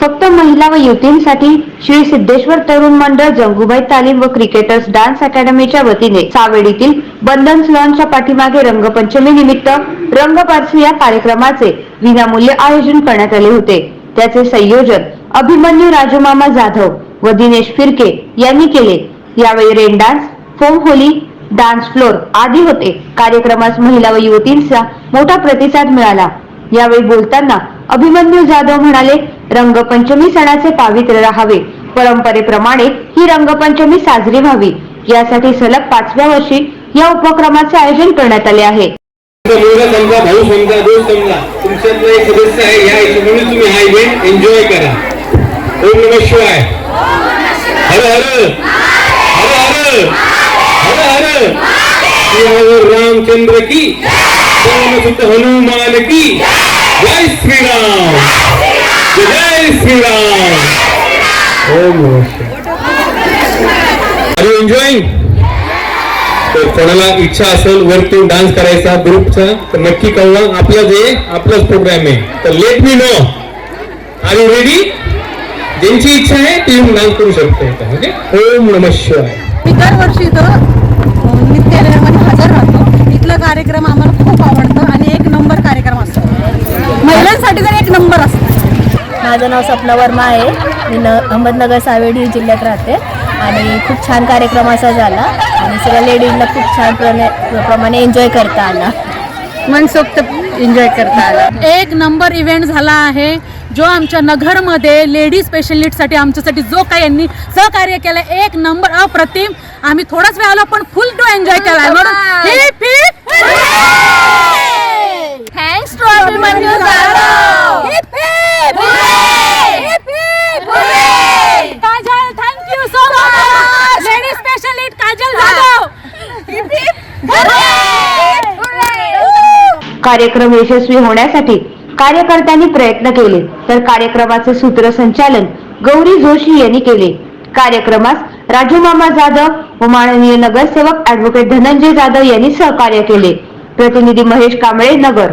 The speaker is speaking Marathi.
फक्त महिला व युवतींसाठी श्री सिद्धेश्वर तरुण मंडळ जंगूबाई तालीम व क्रिकेटर्स डान्स अकॅडमीच्या वतीने सावेडीतील बंधन लॉनच्या पाठीमागे रंगपंचमी निमित्त रंगपारसी या कार्यक्रमाचे विनामूल्य आयोजन करण्यात आले होते. त्याचे संयोजन अभिमन्यू राजूमामा जाधव व दिनेश फिरके यांनी केले. यावेळी rain dance foam Holi dance floor आदी होते. कार्यक्रमास महिला व युवतींचा मोठा प्रतिसाद मिळाला. यावेळी बोलताना अभिमन्यू जाधव म्हणाले रंगपंचमी सणाचे पावित्र्य राहावे. परंपरेप्रमाणे ही रंगपंचमी साजरी व्हावी. यासाठी सलग पाचव्या वर्षी या उपक्रमाचे आयोजन करण्यात आले आहे. समजा भाऊ समजा समजा तुमच्यातला एक सदस्य आहे या हिशोबाने तुम्ही हा इव्हेंट एन्जॉय करा. ओम नम शिवाय. हर हर. हर हर. हर हर. रामचंद्र की हनुमान की जय श्रीराम. श्रीराम ओम एन्जॉईंग तर कोणाला इच्छा असेल वरती डान्स करायचा ग्रुपचा तर नक्की कळवा. आपलं जे आपलाच प्रोग्राम आहे. तर let me know are you ready ज्यांची इच्छा आहे ते येऊन डान्स करू शकते म्हणजे ओम नम शिवाय. मी दरवर्षी इथं नित्यालयामध्ये हजर राहतो. इथला कार्यक्रम आम्हाला खूप आवडतं आणि एक नंबर कार्यक्रम असतो. महिलांसाठी तर एक नंबर असतो माझं नाव सपना वर्मा आहे. मी न अहमदनगर सावेडी जिल्ह्यात राहते. आणि खूप छान कार्यक्रम असा झाला. आणि सगळ्या लेडीजला खूप छान प्रणे- प्रमाणे एन्जॉय करता आला. मनसोक्त एन्जॉय करता आला. एक नंबर इव्हेंट झाला आहे. जो आमच्या नगरमध्ये लेडीज स्पेशल नीडसाठी आमच्यासाठी जो काही यांनी सहकार्य केलं एक नंबर अप्रतिम. आम्ही थोडाच वेळ आलो पण फुल टू एन्जॉय केला म्हणून कार्यक्रम यशस्वी होण्यासाठी कार्यकर्त्यांनी प्रयत्न केले. तर कार्यक्रमाचे सूत्रसंचालन गौरी जोशी यांनी केले. कार्यक्रमास राजूमामा जाधव व माननीय नगरसेवक ऍडव्होकेट धनंजय जाधव यांनी सहकार्य केले. प्रतिनिधी महेश कांबळे नगर.